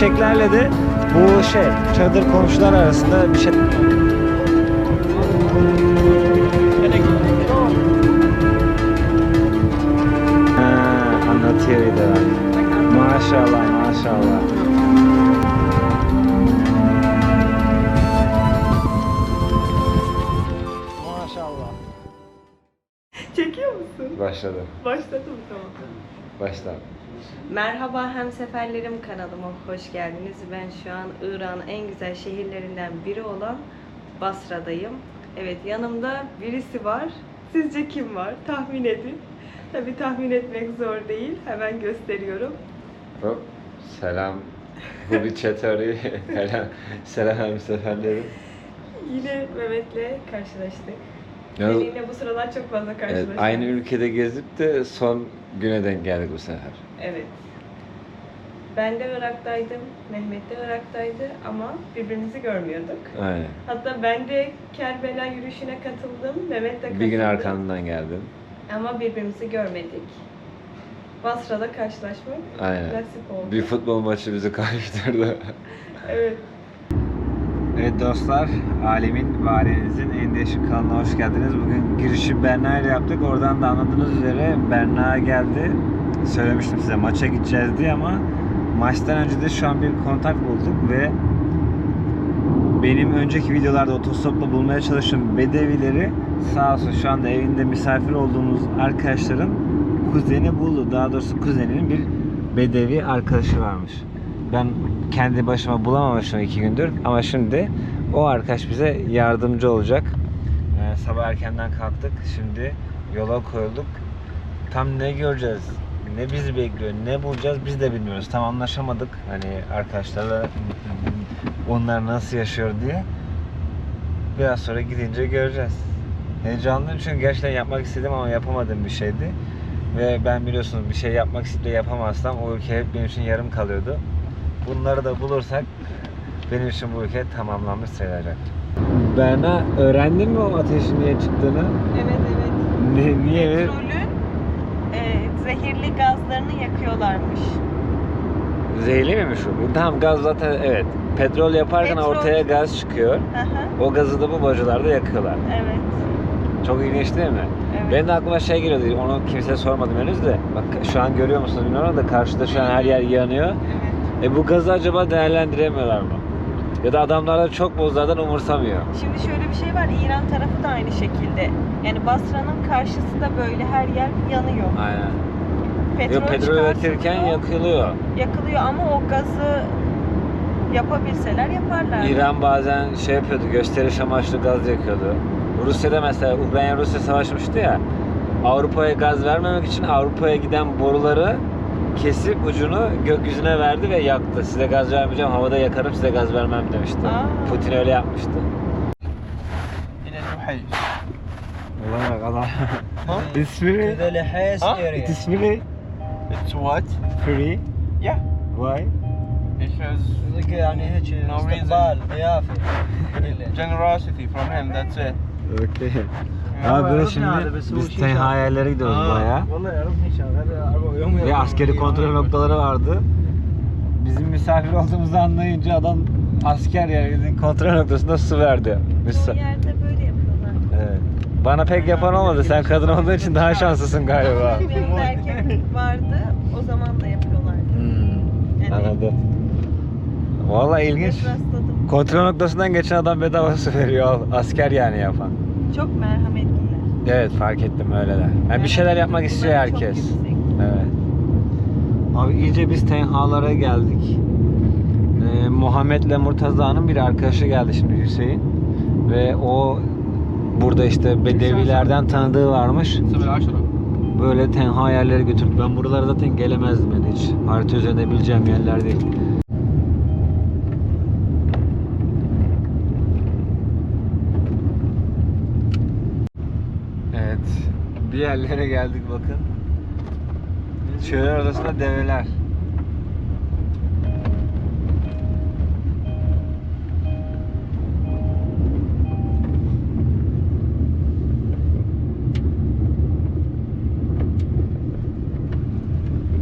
Eşeklerle de bu şey çadır komşular arasında bir şey Ha, anlatıyor bir de bak. Maşallah maşallah. Maşallah. Çekiyor musun? Başladı. Başladım tamam. Başla. Merhaba hemseferlerim kanalıma hoş geldiniz. Ben şu an İran'ın en güzel şehirlerinden biri olan Basra'dayım. Evet yanımda birisi var. Sizce kim var? Tahmin edin. Tabi tahmin etmek zor değil. Hemen gösteriyorum. Hop. Selam. Bu bir çetori. selam. Selam seferlerim. Yine Mehmet'le karşılaştık. Yalnız- bu sıralar çok fazla Evet, aynı ülkede gezip de son güne denk geldik bu sefer. Evet. Ben de Irak'taydım, Mehmet de Irak'taydı ama birbirimizi görmüyorduk. Aynen. Hatta ben de Kerbela yürüyüşüne katıldım, Mehmet de katıldı. Bir gün arkandan geldim. Ama birbirimizi görmedik. Basra'da karşılaşmak Aynen. nasip oldu. Bir futbol maçı bizi karıştırdı. Evet. Evet dostlar, Alemin ve ailenizin en değişik kanalına hoş geldiniz. Bugün girişi Berna ile yaptık. Oradan da anladığınız üzere Berna geldi. Söylemiştim size maça gideceğiz diye ama maçtan önce de şu an bir kontak bulduk ve benim önceki videolarda otostopla bulmaya çalıştığım bedevileri sağ olsun şu anda evinde misafir olduğumuz arkadaşların kuzeni buldu. Daha doğrusu kuzeninin bir bedevi arkadaşı varmış. Ben kendi başıma bulamamışım iki gündür ama şimdi o arkadaş bize yardımcı olacak. Ee, sabah erkenden kalktık. Şimdi yola koyulduk. Tam ne göreceğiz? Ne bizi bekliyor? Ne bulacağız? Biz de bilmiyoruz. Tam anlaşamadık. Hani arkadaşlarla onlar nasıl yaşıyor diye. Biraz sonra gidince göreceğiz. Heyecanlıyım çünkü gerçekten yapmak istedim ama yapamadığım bir şeydi. Ve ben biliyorsunuz bir şey yapmak isteyip de yapamazsam o ülke hep benim için yarım kalıyordu. Bunları da bulursak benim için bu ülke tamamlanmış sayılacak. Berna öğrendin mi o ateşin niye çıktığını? Evet evet. Ne, niye? Petrolün e, zehirli gazlarını yakıyorlarmış. Zehirli miymiş o? Tamam gaz zaten evet. Petrol yaparken Petrol. ortaya gaz çıkıyor. Hı hı, O gazı da bu bacılarda yakıyorlar. evet. Çok ilginç değil mi? Evet. Benim de aklıma şey geliyordu. Onu kimseye sormadım henüz de. Bak şu an görüyor musunuz bilmiyorum da karşıda şu an her yer yanıyor. Evet. E bu gazı acaba değerlendiremiyorlar mı? Ya da adamlar da çok bozlardan umursamıyor. Şimdi şöyle bir şey var, İran tarafı da aynı şekilde. Yani Basra'nın karşısı da böyle her yer yanıyor. Aynen. Petrol, Petrol, petrol üretirken yakılıyor. yakılıyor ama o gazı yapabilseler yaparlar. İran bazen şey yapıyordu, gösteriş amaçlı gaz yakıyordu. Rusya'da mesela Ukrayna Rusya savaşmıştı ya. Avrupa'ya gaz vermemek için Avrupa'ya giden boruları kesip ucunu gökyüzüne verdi ve yaktı. Size gaz vermeyeceğim, havada yakarım size gaz vermem demişti. Aa. Putin öyle yapmıştı. Allah Allah. It's really... To the Lehes Huh? area. It's It's what? free. Yeah. Why? Because Look, yani hiç No reason. istikbal, kıyafet. Generosity from him, that's it. Okay. Abi böyle şimdi biz tenha yerlere gidiyoruz baya. Ve askeri kontrol noktaları vardı. Bizim misafir olduğumuzu anlayınca adam asker yerimizin kontrol noktasında su verdi. Her yerde böyle yapıyorlar. Evet. Bana pek yapan olmadı. Sen kadın olduğun için daha şanslısın galiba. Benim erkek vardı. O zaman da yapıyorlardı. Hmm, anladım. Vallahi ilginç. Kontrol noktasından geçen adam bedava su veriyor. Asker yani yapan. Çok merhametli. Evet fark ettim öyleler. Yani bir şeyler yapmak istiyor herkes. Evet. Abi iyice biz tenhalara geldik. Ee, Muhammed'le Murtaza'nın bir arkadaşı geldi şimdi Hüseyin. Ve o burada işte bedevilerden tanıdığı varmış. Böyle tenha yerlere götürdü. Ben buralara zaten gelemezdim yani hiç. Harita üzerinde bileceğim yerler değil. Evet. Bir yerlere geldik bakın. Çöller odasında develer.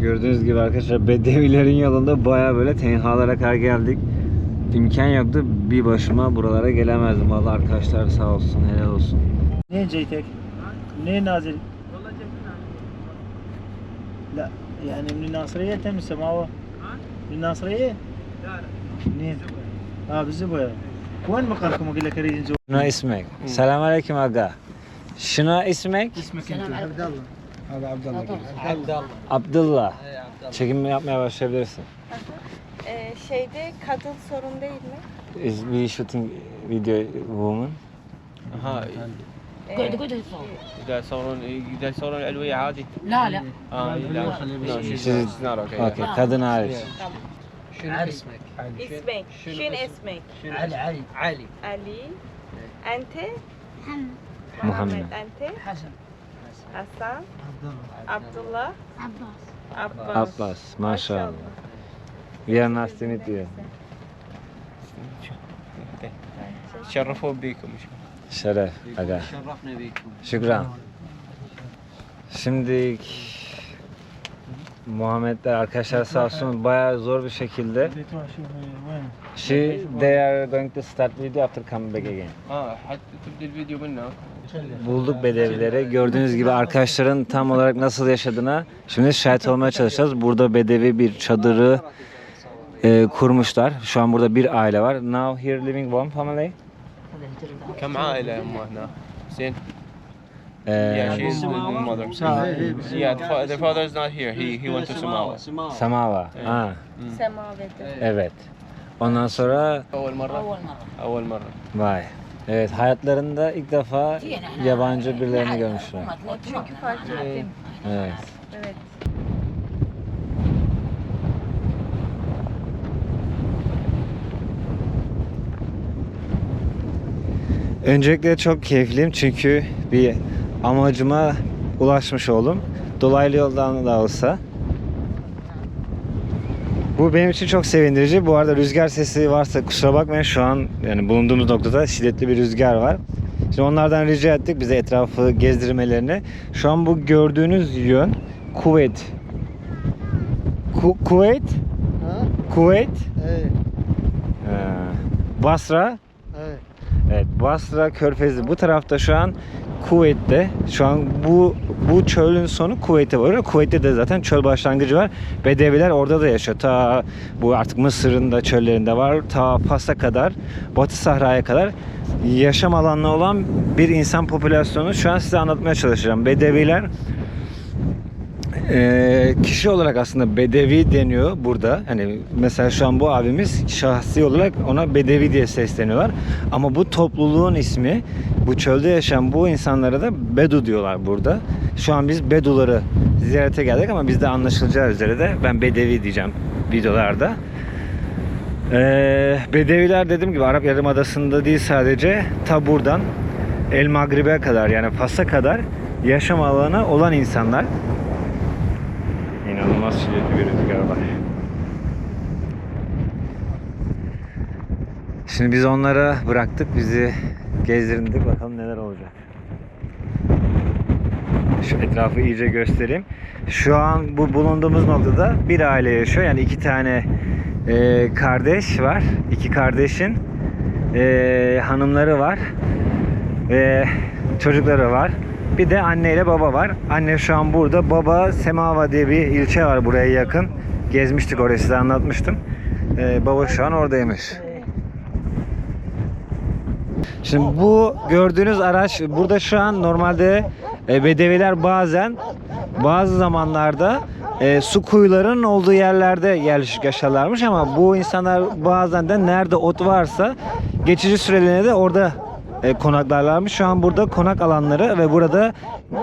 Gördüğünüz gibi arkadaşlar bedevilerin yolunda baya böyle tenhalara kadar geldik. İmkan yoktu. Bir başıma buralara gelemezdim. Vallahi arkadaşlar sağ olsun. Helal olsun. Ne JTEK? منين نازل؟ لا يعني من الناصرية انت من سماوة؟ من الناصرية؟ منين؟ اه بالزبوة وين مقركم اقول لك اريد نزور Şuna ismek. Selam aleyküm aga. Şuna ismek اسمك انت؟ عبد الله هذا عبد الله عبد الله Abdullah. Çekim yapmaya başlayabilirsin. Ee, şeyde kadın sorun değil mi? Is we shooting video woman? ها Ee, قعد قعد يتصور اذا يصورون اذا يصورون العلويه عادي لا لا اه لا no she's She's- she's not okay Okay, kadın hariç. شنو اسمك؟ İsmek. Şün esmek. علي علي علي Ali. Ente. Muhammed. Ente. حسن Hasan. Abdullah. Abbas. Abbas, maşallah. We are nice to meet you. تشرفون بيكم Şeref. Aga. Şükran. Şimdi Muhammedler arkadaşlar sağ olsun bayağı zor bir şekilde. She they are going to start video after coming back again. Bulduk bedevileri. Gördüğünüz gibi arkadaşların tam olarak nasıl yaşadığına şimdi şahit olmaya çalışacağız. Burada bedevi bir çadırı e, kurmuşlar. Şu an burada bir aile var. Now here living one family. كم عائله هم هنا زين E, yeah she's the mother yeah the, fa- the father's not here he he went to Somalia Samava. Ha, Semaveti. evet. Ondan sonra اول مره اول مره اول مره vay. Evet hayatlarında ilk defa yabancı birilerini görmüşler. Çünkü fark ettim. Evet. Evet. Öncelikle çok keyifliyim çünkü bir amacıma ulaşmış oldum. Dolaylı yoldan da olsa. Bu benim için çok sevindirici. Bu arada rüzgar sesi varsa kusura bakmayın. Şu an yani bulunduğumuz noktada şiddetli bir rüzgar var. Şimdi onlardan rica ettik bize etrafı gezdirmelerini. Şu an bu gördüğünüz yön Kuveyt. Ku Kuveyt? Ha? Evet. Ee, Basra? Evet Basra Körfezi bu tarafta şu an Kuveyt'te. Şu an bu bu çölün sonu Kuveyt'e varıyor. Kuveyt'te de zaten çöl başlangıcı var. Bedeviler orada da yaşıyor. Ta bu artık Mısır'ın da çöllerinde var. Ta Fas'a kadar, Batı Sahra'ya kadar yaşam alanı olan bir insan popülasyonu şu an size anlatmaya çalışacağım. Bedeviler ee, kişi olarak aslında bedevi deniyor burada. Hani mesela şu an bu abimiz şahsi olarak ona bedevi diye sesleniyorlar. Ama bu topluluğun ismi bu çölde yaşayan bu insanlara da bedu diyorlar burada. Şu an biz beduları ziyarete geldik ama bizde anlaşılacağı üzere de ben bedevi diyeceğim videolarda. Ee, Bedeviler dediğim gibi Arap Yarımadası'nda değil sadece ta buradan El Maghrib'e kadar yani Fas'a kadar yaşam alanı olan insanlar. İnanılmaz şiddetli bir rüzgar var. Şimdi biz onlara bıraktık, bizi gezdirdik. Bakalım neler olacak. Şu etrafı iyice göstereyim. Şu an bu bulunduğumuz noktada bir aile yaşıyor. Yani iki tane e, kardeş var. İki kardeşin e, hanımları var. Ve çocukları var. Bir de anne ile baba var. Anne şu an burada. Baba Semava diye bir ilçe var buraya yakın. Gezmiştik orayı size anlatmıştım. Ee, baba şu an oradaymış. Şimdi bu gördüğünüz araç burada şu an normalde e, bedeviler bazen bazı zamanlarda e, su kuyularının olduğu yerlerde yerleşik yaşarlarmış ama bu insanlar bazen de nerede ot varsa geçici süreliğine de orada e, konaklarlarmış. Şu an burada konak alanları ve burada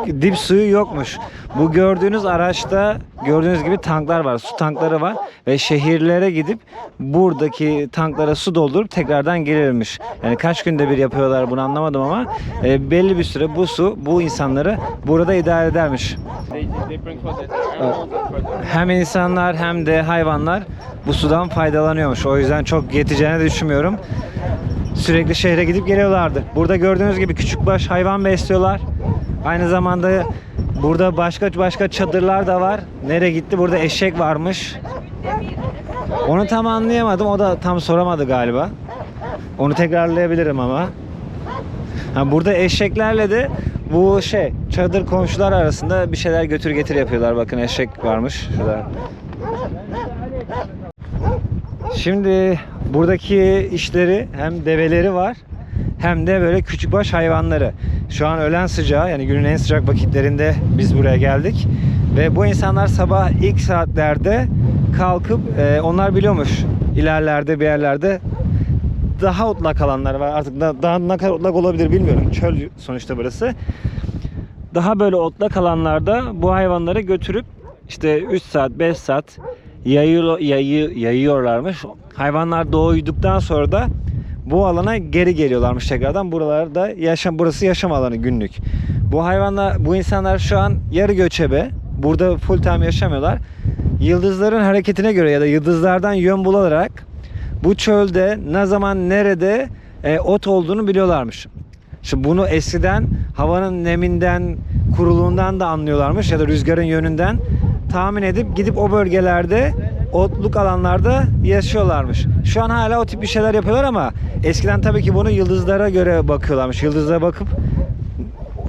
dip suyu yokmuş. Bu gördüğünüz araçta gördüğünüz gibi tanklar var. Su tankları var ve şehirlere gidip buradaki tanklara su doldurup tekrardan gelirmiş. Yani kaç günde bir yapıyorlar bunu anlamadım ama e, belli bir süre bu su bu insanları burada idare edermiş. Hem insanlar hem de hayvanlar bu sudan faydalanıyormuş. O yüzden çok yeteceğini düşünmüyorum. Sürekli şehre gidip geliyorlardı. Burada gördüğünüz gibi küçük baş hayvan besliyorlar. Aynı zamanda Burada başka başka çadırlar da var. Nereye gitti? Burada eşek varmış. Onu tam anlayamadım. O da tam soramadı galiba. Onu tekrarlayabilirim ama. Ha, burada eşeklerle de bu şey çadır komşular arasında bir şeyler götür getir yapıyorlar. Bakın eşek varmış şurada. Şimdi buradaki işleri hem develeri var hem de böyle küçükbaş hayvanları. Şu an öğlen sıcağı yani günün en sıcak vakitlerinde biz buraya geldik. Ve bu insanlar sabah ilk saatlerde kalkıp e, onlar biliyormuş ilerlerde bir yerlerde daha otlak alanlar var. Artık da, daha ne kadar otlak olabilir bilmiyorum. Çöl sonuçta burası. Daha böyle otlak alanlarda bu hayvanları götürüp işte 3 saat 5 saat yayıyor, yayı, yayıyorlarmış. Hayvanlar doğduktan sonra da bu alana geri geliyorlarmış tekrardan. Buralarda yaşam burası yaşam alanı günlük. Bu hayvanlar bu insanlar şu an yarı göçebe. Burada full time yaşamıyorlar. Yıldızların hareketine göre ya da yıldızlardan yön bularak bu çölde ne zaman nerede e, ot olduğunu biliyorlarmış. Şimdi bunu eskiden havanın neminden, kuruluğundan da anlıyorlarmış ya da rüzgarın yönünden tahmin edip gidip o bölgelerde otluk alanlarda yaşıyorlarmış. Şu an hala o tip bir şeyler yapıyorlar ama eskiden tabii ki bunu yıldızlara göre bakıyorlarmış. Yıldızlara bakıp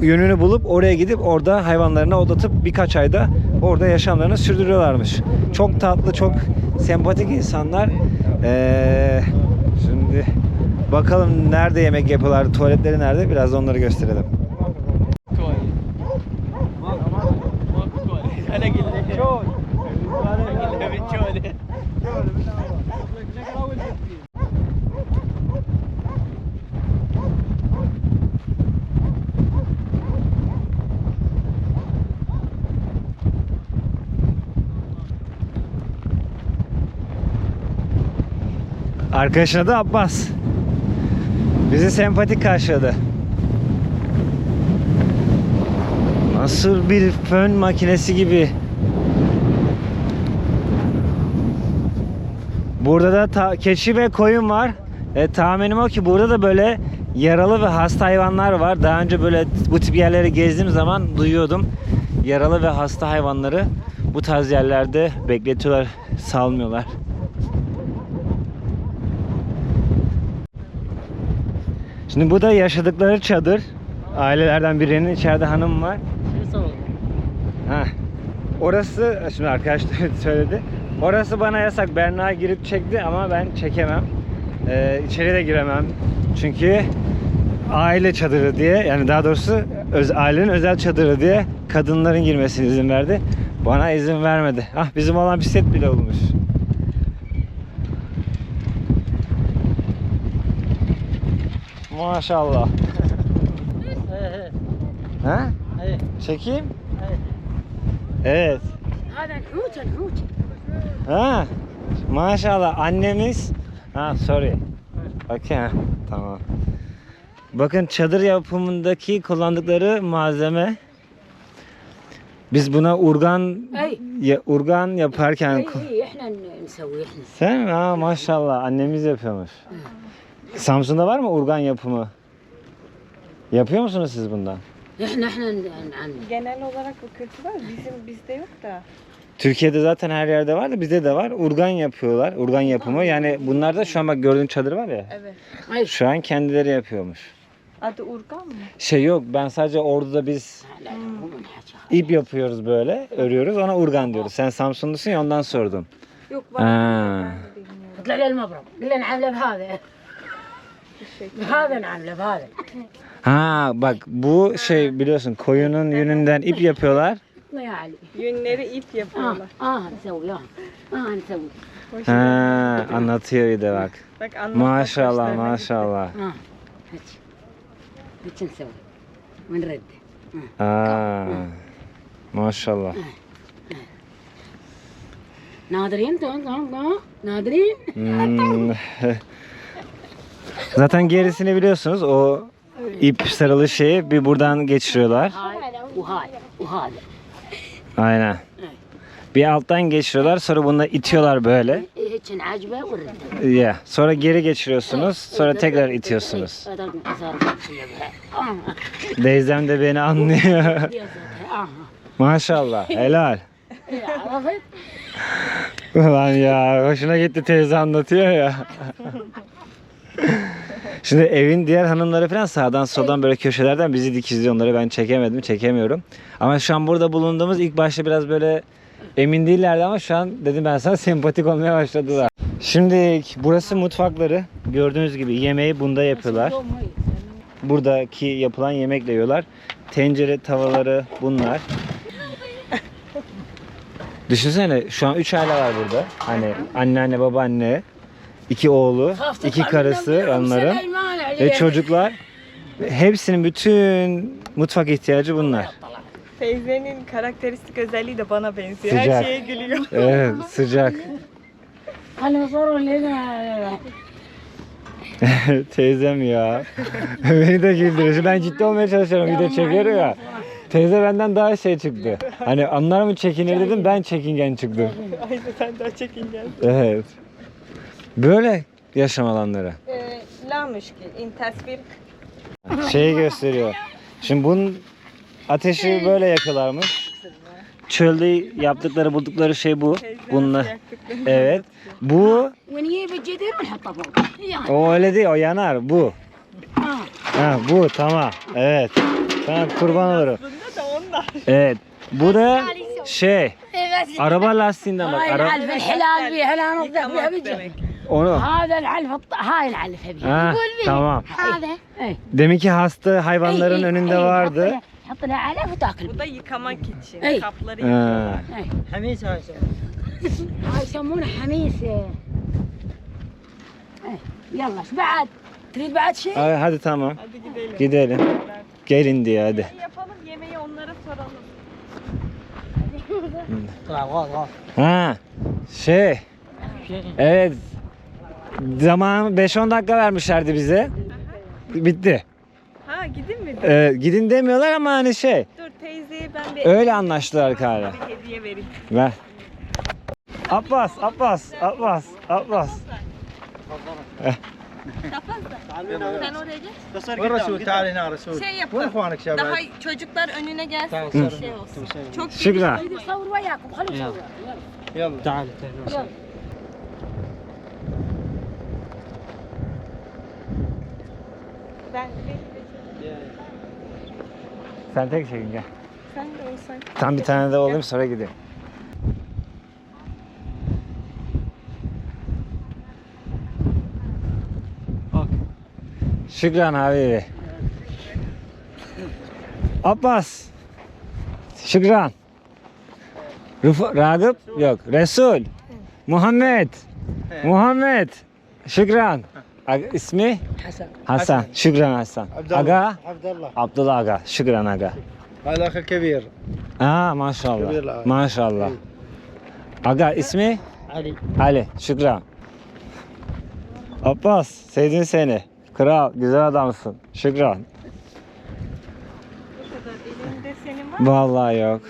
yönünü bulup oraya gidip orada hayvanlarını odatıp birkaç ayda orada yaşamlarını sürdürüyorlarmış. Çok tatlı, çok sempatik insanlar. Ee, şimdi bakalım nerede yemek yapıyorlar, tuvaletleri nerede biraz onları gösterelim. Arkadaşın adı Abbas. Bizi sempatik karşıladı. Nasıl bir fön makinesi gibi. Burada da ta- keçi ve koyun var. E, tahminim o ki burada da böyle yaralı ve hasta hayvanlar var. Daha önce böyle bu tip yerlere gezdiğim zaman duyuyordum. Yaralı ve hasta hayvanları bu tarz yerlerde bekletiyorlar, salmıyorlar. Şimdi bu da yaşadıkları çadır. Ailelerden birinin içeride hanım var. Ha. Orası şimdi arkadaşlar söyledi. Orası bana yasak. Berna girip çekti ama ben çekemem. Ee, içeri de giremem. Çünkü aile çadırı diye yani daha doğrusu öz, ailenin özel çadırı diye kadınların girmesine izin verdi. Bana izin vermedi. Ah bizim olan bisiklet bile olmuş. Maşallah. He? Çekeyim. Evet. Ha. Maşallah annemiz. Ha sorry. Okey ha. Tamam. Bakın çadır yapımındaki kullandıkları malzeme. Biz buna urgan ya, urgan yaparken Sen? Ha maşallah annemiz yapıyormuş. Samsun'da var mı urgan yapımı? Yapıyor musunuz siz bundan? احنا احنا ن- نعمل Genel olarak bu kültür var. Bizim bizde yok da. Türkiye'de zaten her yerde var da bizde de var. Urgan yapıyorlar. Urgan yapımı. Yani bunlar da şu an bak gördüğün çadır var ya. Evet. اي Şu an kendileri yapıyormuş. Adı Urgan mı? Şey yok ben sadece orduda biz لا لا مو من حكى ip yapıyoruz böyle örüyoruz ona urgan diyoruz. Sen Samsunlusun ya ondan sordum. Yok var. Ha. Ben de bilmiyorum. طلع لي المبرم قل له نعمله بهذا Vaven amle vaven. Ha bak bu şey biliyorsun koyunun yününden ip yapıyorlar. Yünleri ip yapıyorlar. Aha sevu ya. Aha sevu. Ha, anlatıyor bir de bak. Bak. Maşallah maşallah. Ah, ha. Hiç. Hiçin sevu. Min reddi. Ha. Maşallah. Ah, ah. Nadirin, Nadirin. Hmm. Zaten gerisini biliyorsunuz o ip sarılı şeyi bir buradan geçiriyorlar. Uhal. Uhal. Aynen. Bir alttan geçiriyorlar sonra bunu itiyorlar böyle. Ya sonra geri geçiriyorsunuz sonra tekrar itiyorsunuz. Deyzem de beni anlıyor. Maşallah helal. Ulan ya hoşuna gitti teyze anlatıyor ya. Şimdi evin diğer hanımları falan sağdan soldan böyle köşelerden bizi dikizliyor onları ben çekemedim çekemiyorum. Ama şu an burada bulunduğumuz ilk başta biraz böyle emin değillerdi ama şu an dedim ben sana sempatik olmaya başladılar. Şimdi burası mutfakları. Gördüğünüz gibi yemeği bunda yapıyorlar. Buradaki yapılan yemekle yiyorlar. Tencere tavaları bunlar. Düşünsene şu an 3 aile var burada. Hani anneanne, babaanne, iki oğlu, iki karısı onların ve çocuklar. Hepsinin bütün mutfak ihtiyacı bunlar. Teyzenin karakteristik özelliği de bana benziyor. Sıcak. Her şeye gülüyor. Evet, sıcak. Hani zor Teyzem ya. Beni de güldürüyor. Ben ciddi olmaya çalışıyorum. Bir de çekiyor ya. Teyze benden daha şey çıktı. Hani anlar mı çekinir dedim ben çekingen çıktım. Aynen sen daha çekingen. Evet. Böyle yaşam alanları. E, la in tasvir. Şeyi gösteriyor. Şimdi bunun ateşi böyle yakılarmış. Çölde yaptıkları buldukları şey bu. Bununla. Evet. Bu o öyle değil o yanar bu. Ha, bu tamam. Evet. Tamam kurban olurum. Evet. Bu da şey. Araba lastiğinden bak. Araba... Ara العلف الحلال فيها لا ننظف فيها Yıkamak بجد demek. onu. هذا العلف الط- هاي العلف هذه Ha, يقول فيه tamam. هذا اي Deminki hasta hayvanların إي، önünde إي، vardı. حط لها- حط لها علف وتاكل Bu da yıkamak için. Ey. Kapları Ha. إي. حميس هاي هاي يسمونه حميس إي. يلا ايش بعد؟ تريد بعد شيء؟ Hadi, hadi tamam. Hadi gidelim. Gidelim. Gelin diye hadi. Yapalım yemeği onlara soralım. طلع غاز غاز Ha. Şey. Evet. Zaman 5-10 dakika vermişlerdi bize. Bitti. Ha gidin mi? Ee, gidin demiyorlar ama hani şey. Dur teyzeye ben bir, Öyle anlaştılar galiba. bir hediye vereyim. Ver. Abbas, Abbas, Abbas, Abbas. Sen oraya geç. وين رسول تعال هنا رسول Şey وين yapalım. اخوانك شباب Daha çocuklar önüne gelsin. Tamam, Şey sorun. olsun. Çok Şükran. اريد اصور وياكم خلوا يصوروا يلا يلا تعال Ben Sen tek çekin gel. sen de olsan. Tam bir tane de olayım sonra gideyim. Şükran habibi. Abbas. Şükran. Rıf- Ragıp yok. Resul. Muhammed. Muhammed. Şükran. Aga, ismi? Hasan. Hasan. Şükran Hasan. Abdullah. Aga? Abdullah. Abdullah Aga. Şükran Aga. Alaka kebir. Aa maşallah. Maşallah. Aga ismi? Ali. Ali. Şükran. Abbas sevdim seni. Kral güzel adamsın. Şükran. Bu kadar elimde senin var? Vallahi yok.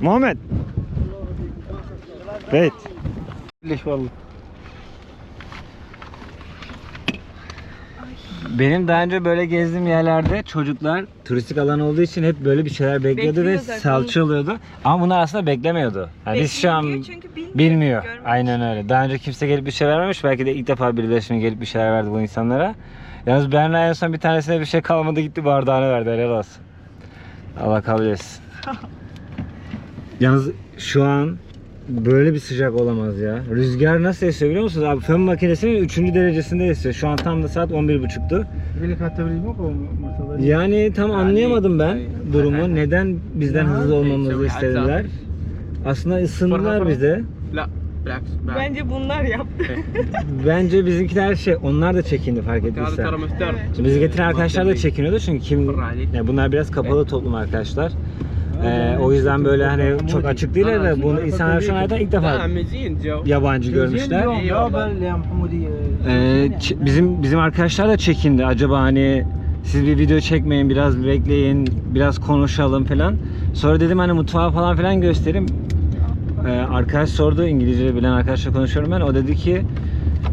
Muhammed. Evet. Vallahi. Benim daha önce böyle gezdiğim yerlerde çocuklar turistik alan olduğu için hep böyle bir şeyler bekliyordu ve zaten. salça oluyordu. Ama bunlar aslında beklemiyordu. Yani biz şu an bilmiyor, bilmiyor. Aynen öyle. Daha önce kimse gelip bir şey vermemiş. Belki de ilk defa birileri şimdi gelip bir şeyler verdi bu insanlara. Yalnız Berna en son bir tanesine bir şey kalmadı gitti bardağını verdi. Helal olsun. Allah kabul etsin. Yalnız şu an böyle bir sıcak olamaz ya. Rüzgar nasıl esiyor biliyor musunuz? Abi fön makinesinin 3. derecesinde esiyor. Şu an tam da saat 11.30'du. Yani tam anlayamadım ben durumu. Neden bizden hızlı olmamızı istediler? Aslında ısındılar bize. Bence bunlar yaptı. Bence bizimkiler şey onlar da çekindi fark ettiyse. Bizi getiren arkadaşlar da çekiniyordu çünkü kim yani bunlar biraz kapalı toplum arkadaşlar. Ee, o yüzden böyle hani çok açık değil de bunu insanlar şu anda ilk defa yabancı görmüşler. Ee, bizim bizim arkadaşlar da çekindi. Acaba hani siz bir video çekmeyin, biraz bekleyin, biraz konuşalım falan. Sonra dedim hani mutfağı falan filan göstereyim. Ee, arkadaş sordu, İngilizce bilen arkadaşla konuşuyorum ben. O dedi ki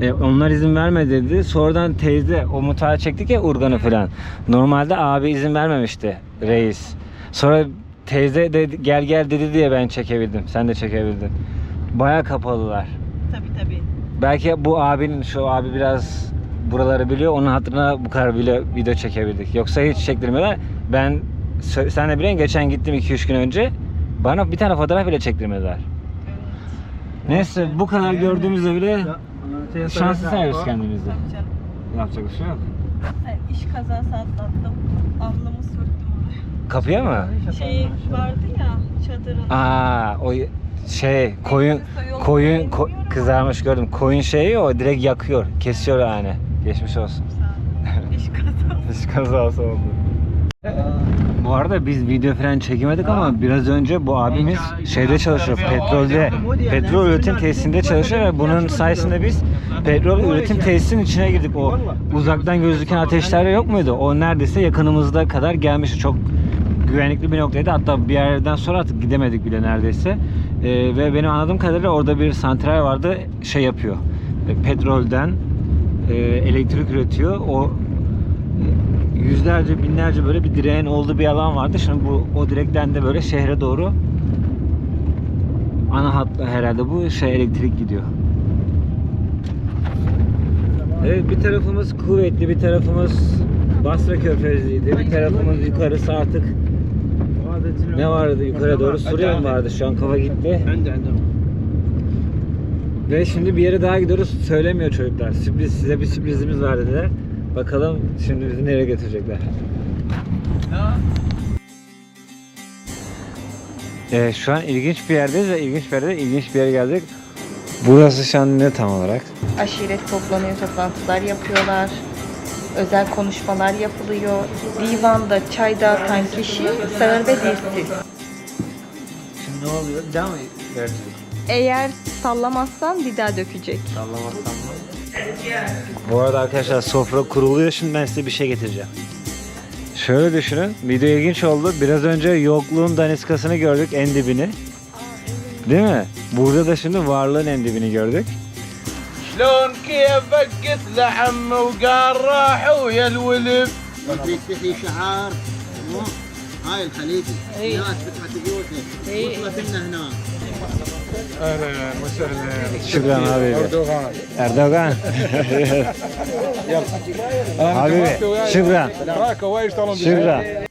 e, onlar izin vermedi dedi. Sonradan teyze o mutfağa çektik ya urganı falan. Normalde abi izin vermemişti reis. Sonra teyze de gel gel dedi diye ben çekebildim. Sen de çekebildin. Baya kapalılar. Tabii tabii. Belki bu abinin şu abi biraz buraları biliyor. Onun hatırına bu kadar bile video çekebildik. Yoksa hiç çektirmiyorlar. Ben sen de biliyorsun geçen gittim 2-3 gün önce. Bana bir tane fotoğraf bile çektirmediler. Neyse bu kadar gördüğümüzde bile şanslı sayıyoruz kendimizi. Yapacak bir şey yok. iş kazası atlattım. Sürttüm oraya. Kapıya mı? Şey vardı ya çadırın. Aa o şey koyun koyun ko- kızarmış gördüm. Koyun şeyi o direkt yakıyor. Kesiyor yani. Geçmiş olsun. İş kazası. İş kazası oldu. Bu arada biz video falan çekemedik ama biraz önce bu abimiz şeyde çalışıyor. Petrolde, petrol üretim tesisinde çalışıyor ve bunun sayesinde biz petrol üretim tesisinin içine girdik. O uzaktan gözüken ateşler yok muydu? O neredeyse yakınımızda kadar gelmişti. Çok güvenlikli bir noktaydı. Hatta bir yerden sonra artık gidemedik bile neredeyse. Ee, ve benim anladığım kadarıyla orada bir santral vardı. Şey yapıyor. e, Petrolden e, elektrik üretiyor. O yüzlerce binlerce böyle bir direğin olduğu bir alan vardı. Şimdi bu o direkten de böyle şehre doğru ana hatla herhalde bu şey elektrik gidiyor. Evet bir tarafımız kuvvetli, bir tarafımız Basra Körfezi'ydi, bir tarafımız yukarısı artık ne vardı yukarıya doğru? Suriye mi vardı? Şu an kafa gitti. Ben de ben de. Ve şimdi bir yere daha gidiyoruz. Söylemiyor çocuklar. Sürpriz size bir sürprizimiz var dediler. Bakalım şimdi bizi nereye götürecekler. Ee, şu an ilginç bir yerdeyiz ve ilginç bir yerde ilginç bir yere geldik. Burası şu an ne tam olarak? Aşiret toplanıyor, toplantılar yapıyorlar. Özel konuşmalar yapılıyor. Divanda çay dağıtan kişi sağır ve dilsiz. Şimdi ne oluyor? Devam mı Eğer sallamazsan bir daha dökecek. Sallamazsam mı? Bu arada arkadaşlar sofra kuruluyor. Şimdi ben size bir şey getireceğim. Şöyle düşünün. Video ilginç oldu. Biraz önce yokluğun daniskasını gördük en dibini. Değil mi? Burada da şimdi varlığın en dibini gördük. لون كيفك قلت لحم وقال راح ويا الولف في شعار. هاي الخليجي إيه. ناس فتحت بيوتها إيه. وصلت لنا هنا. أهلا وسهلا. شكرا حبيبي. أردوغان. أردوغان؟ يلا. حبيبي شكرا. شكرا.